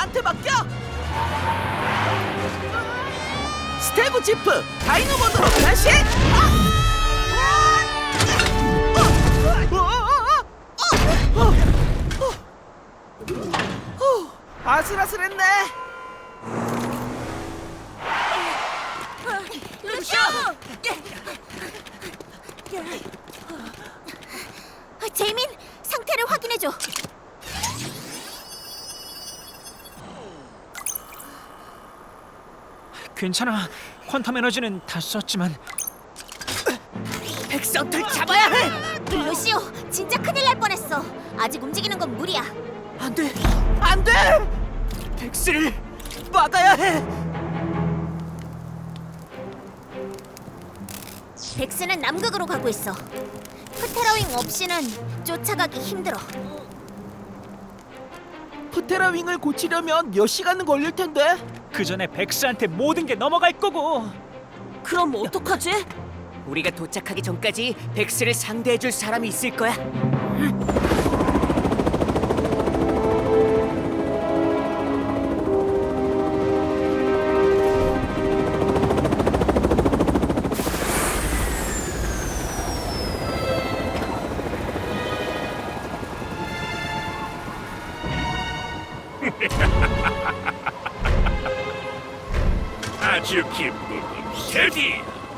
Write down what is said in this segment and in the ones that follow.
나한테 맡겨. 스테브 지프 다이노 모드로 변신. 아슬아슬했네. 루시오! 제이민, 상태를 확인해줘. 괜찮아. 퀀텀 에너지는 다 썼지만 백성들 잡아야 해. 루시오, 진짜 큰일 날 뻔했어. 아직 움직이는 건 무리야. 안 돼, 안 돼. 덱스를 막아야 해. 덱스는 남극으로 가고 있어. 프테라윙 없이는 쫓아가기 힘들어. 프테라 윙을 고치려면 몇 시간은 걸릴 텐데. 그 전에 백스한테 모든 게 넘어갈 거고. 그럼 어떡하지? 우리가 도착하기 전까지 백스를 상대해줄 사람이 있을 거야. 아주 기쁘군. 드디어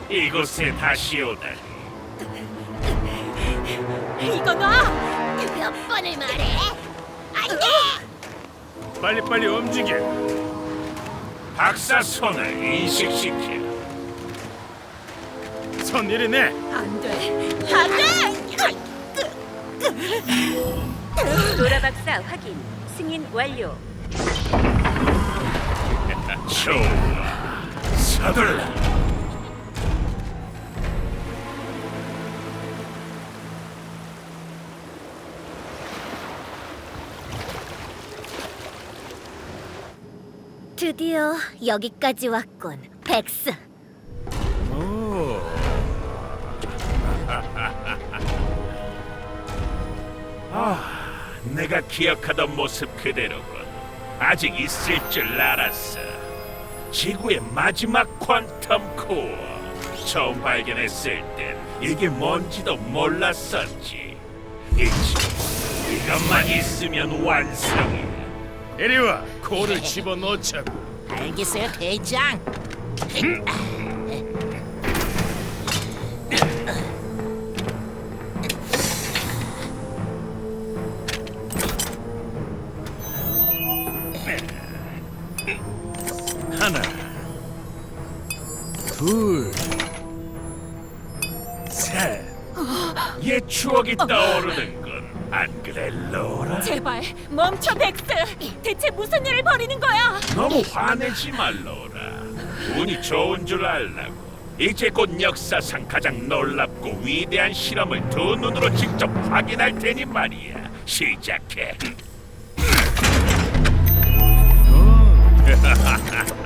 이곳에 다시 오다니. 이거 놔! 몇 번을 말해? 안 돼! 빨리빨리 움직여. 박사 손을 인식시켜. 손 이리네. 안 돼! 안 돼! 도라 박사 확인. 승인 완료. 좋아. 서둘러. 드디어 여기까지 왔군, 덱스. 내가 기억하던 모습 그대로군. 아직 있을 줄 알았어. 지구의 마지막 퀀텀 코어. 처음 발견했을 땐 이게 뭔지도 몰랐었지. 이제 이것만 있으면 완성이야. 이리 와, 코를 집어넣자고. 알겠어요, 대장. 하 둘, 셋. 옛 추억이 떠오르는군. 안 그래, 로라? 제발 멈춰, 덱스! 대체 무슨 일을 벌이는 거야? 너무 화내지 마, 로라. 운이 좋은 줄 알라고. 이제 곧 역사상 가장 놀랍고 위대한 실험을 두 눈으로 직접 확인할 테니 말이야. 시작해.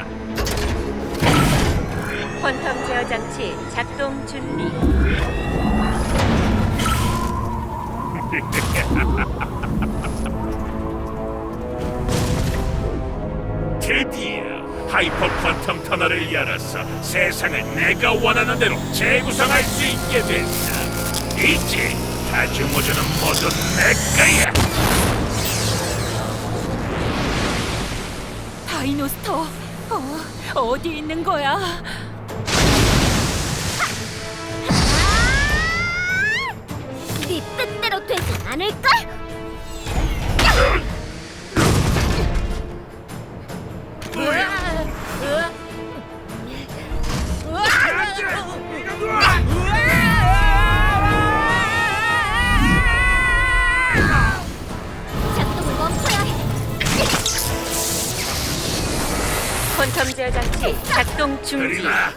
퀀텀 제어 장치 작동 준비. 드디어 하이퍼 퀀텀 터널을 열어서 세상을 내가 원하는 대로 재구성할 수 있게 됐다. 이제 다중우주는 모두 내 거야. 다이노스터, 어, 어디 있는 거야? 네 뜻대로 되지 않을걸? 작동. 그리나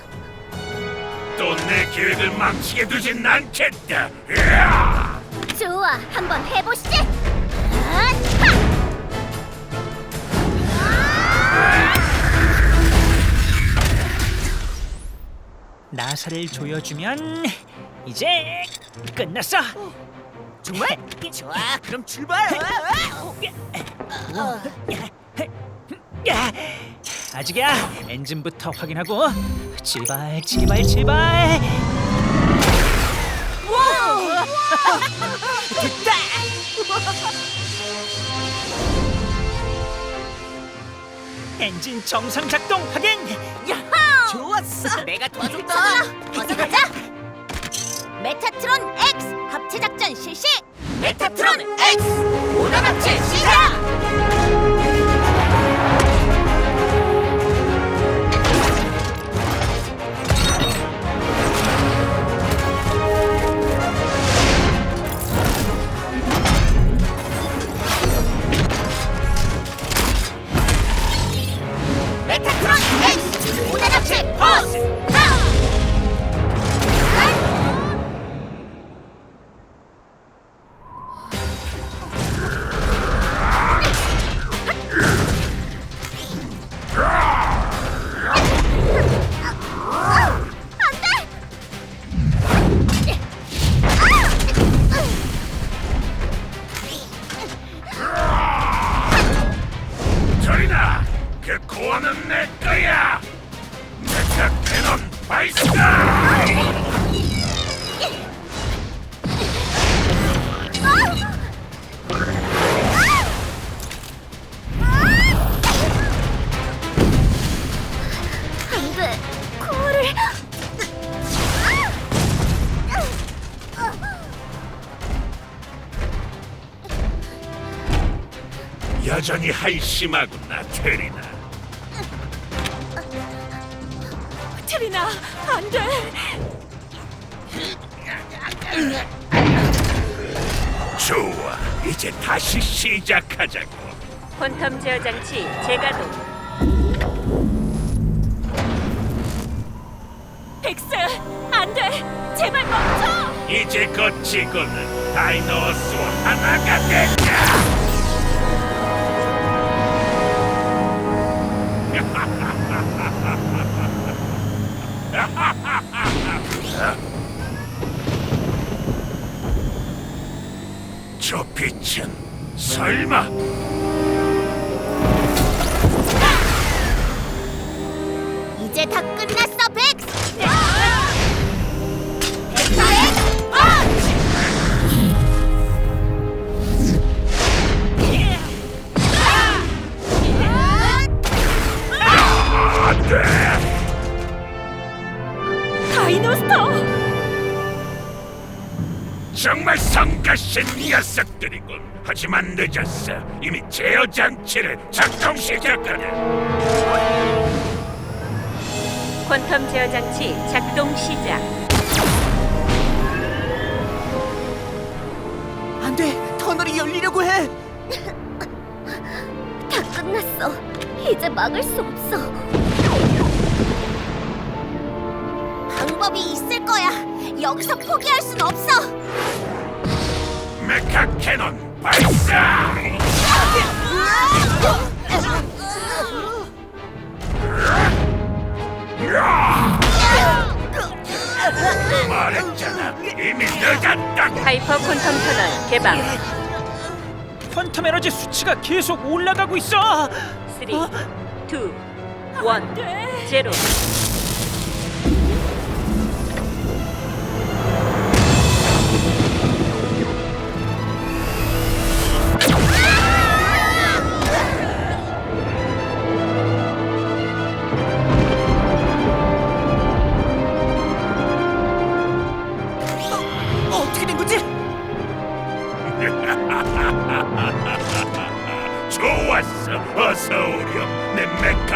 또내 계획을 망치게 두진 않겠다. 으아! 좋아, 한번 해보시지. 나사를 조여주면 이제 끝났어. 정말? 좋아, 그럼 출발. 야, 아직이야. 엔진부터 확인하고. 제발, 제발, 제발. 엔진 정상 작동 확인. 좋았어. 내가 도와줬다. 어서 가자 메타트론 X 합체 작전 실시 메타트론 X 오단 합체 시 여전히 한심하구나 테리나 트리나, 안 돼. 좋아 이제 다시 시작하자고 퀀텀 제어 장치 재가동. 백스, 안 돼. 제발 멈춰. 이제 거치고는 다이노스와 하나가 됐다 저 빛은 설마. 이제 다 끝났어 정말 성가신 녀석들이군. 하지만 늦었어. 이미 제어 장치를 작동시켰거든. 퀀텀 제어 장치 작동 시작. 안 돼. 터널이 열리려고 해. 다 끝났어 이제 막을 수 없어 방법이 있을 거야. 여기서 포기할 순 없어. 메카 캐논 발사! 말했잖아 이미 늦었다 하이퍼 퀀텀 터널 개방 퀀텀 에너지 수치가 계속 올라가고 있어. 3, 2, 1, 0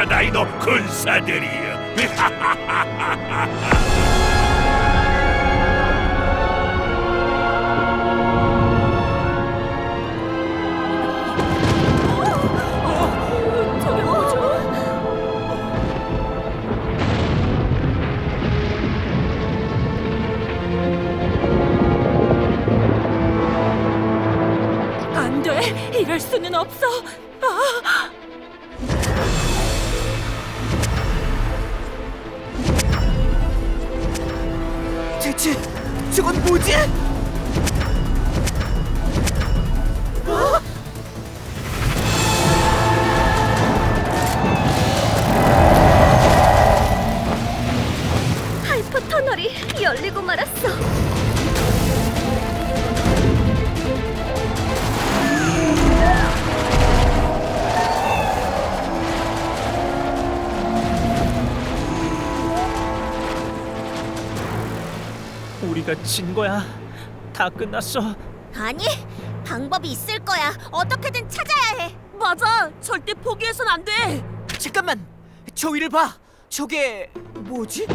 다이노 군사들이여. 안 돼. 이럴 수는 없어. 아! 대체 저건 뭐 우리가 진 거야. 다 끝났어. 아니, 방법이 있을 거야. 어떻게든 찾아야 해. 맞아. 절대 포기해선 안 돼. 잠깐만 저 위를 봐 저게 뭐지?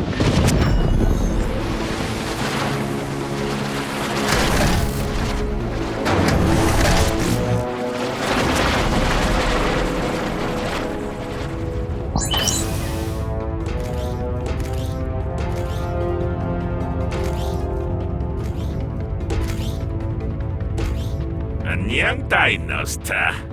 다이너스타